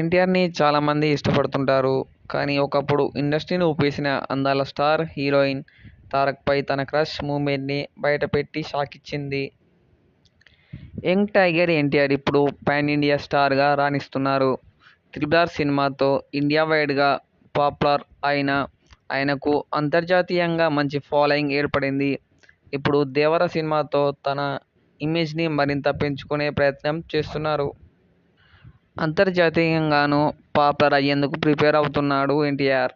ఎన్టీఆర్ని చాలామంది ఇష్టపడుతుంటారు. కానీ ఒకప్పుడు ఇండస్ట్రీని ఊపేసిన అందాల స్టార్ హీరోయిన్ తారక్పై తన క్రష్ మూమెంట్ని బయటపెట్టి షాక్ ఇచ్చింది యంగ్ టైగర్ ఎన్టీఆర్ ఇప్పుడు పాన్ ఇండియా స్టార్గా రాణిస్తున్నారు. త్రిబుల్ సినిమాతో ఇండియా వైడ్గా పాపులర్ అయిన ఆయనకు అంతర్జాతీయంగా మంచి ఫాలోయింగ్ ఏర్పడింది. ఇప్పుడు దేవర సినిమాతో తన ఇమేజ్ని మరింత పెంచుకునే ప్రయత్నం చేస్తున్నారు. అంతర్జాతీయంగానూ పాపులర్ అయ్యేందుకు ప్రిపేర్ అవుతున్నాడు ఎన్టీఆర్.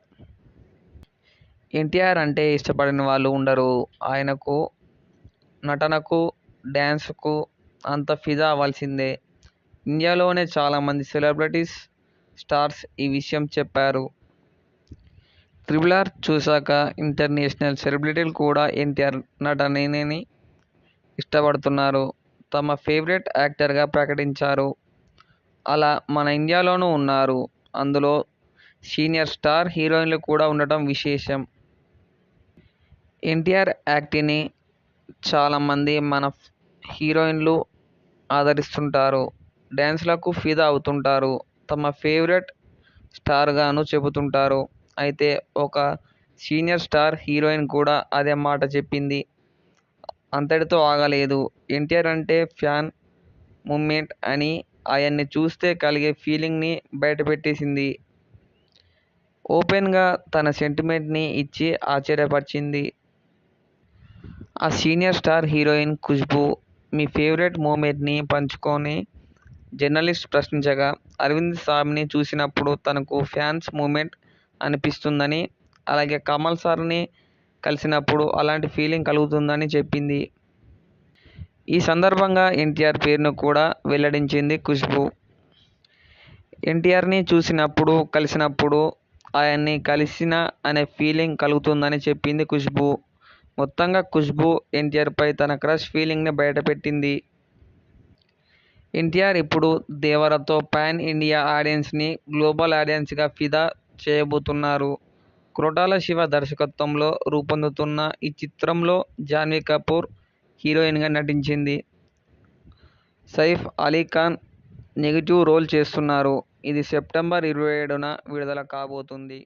ఎన్టీఆర్ అంటే ఇష్టపడని వాళ్ళు ఉండరు. ఆయనకు నటనకు డ్యాన్స్కు అంత ఫిదా అవ్వాల్సిందే. ఇండియాలోనే చాలామంది సెలబ్రిటీస్ స్టార్స్ ఈ విషయం చెప్పారు. త్రిబుల్ ఆర్ చూశాక ఇంటర్నేషనల్ సెలబ్రిటీలు కూడా ఎన్టీఆర్ నటనని ఇష్టపడుతున్నారు. తమ ఫేవరెట్ యాక్టర్గా ప్రకటించారు. అలా మన ఇండియాలోనూ ఉన్నారు. అందులో సీనియర్ స్టార్ హీరోయిన్లు కూడా ఉండటం విశేషం. ఎన్టీఆర్ యాక్టింగ్ని చాలామంది మన హీరోయిన్లు ఆదరిస్తుంటారు. డ్యాన్స్లకు ఫిదా అవుతుంటారు. తమ ఫేవరెట్ స్టార్గాను చెబుతుంటారు. అయితే ఒక సీనియర్ స్టార్ హీరోయిన్ కూడా అదే మాట చెప్పింది. అంతటితో ఆగలేదు. ఎన్టీఆర్ అంటే ఫ్యాన్ మూమెంట్ అని ఆయన్ని చూస్తే కలిగే ఫీలింగ్ని బయటపెట్టేసింది ఓపెన్గా తన సెంటిమెంట్ని ఇచ్చి ఆశ్చర్యపరిచింది. ఆ సీనియర్ స్టార్ హీరోయిన్ ఖుష్బూ మీ ఫేవరెట్ మూమెంట్ని పంచుకొని జర్నలిస్ట్ ప్రశ్నించగా అరవింద్ సాబ్ని చూసినప్పుడు తనకు ఫ్యాన్స్ మూమెంట్ అనిపిస్తుందని అలాగే కమల్ సార్ని కలిసినప్పుడు అలాంటి ఫీలింగ్ కలుగుతుందని చెప్పింది. ఈ సందర్భంగా ఎన్టీఆర్ పేరును కూడా వెల్లడించింది ఖుష్బూ. ఎన్టీఆర్ని చూసినప్పుడు కలిసినప్పుడు ఆయన్ని కలిసిన అనే ఫీలింగ్ కలుగుతుందని చెప్పింది ఖుష్బూ. మొత్తంగా ఖుష్బూ ఎన్టీఆర్పై తన క్రష్ ఫీలింగ్ని బయటపెట్టింది. ఎన్టీఆర్ ఇప్పుడు దేవరతో పాన్ ఇండియా ఆడియన్స్ని గ్లోబల్ ఆడియన్స్గా ఫిదా చేయబోతున్నారు. కొరటాల శివ దర్శకత్వంలో రూపొందుతున్న ఈ చిత్రంలో జాన్వీ కపూర్ హీరోయిన్గా నటించింది. సైఫ్ అలీ ఖాన్ నెగిటివ్ రోల్ చేస్తున్నారు. ఇది సెప్టెంబర్ ఇరవై ఏడున విడుదల కాబోతుంది.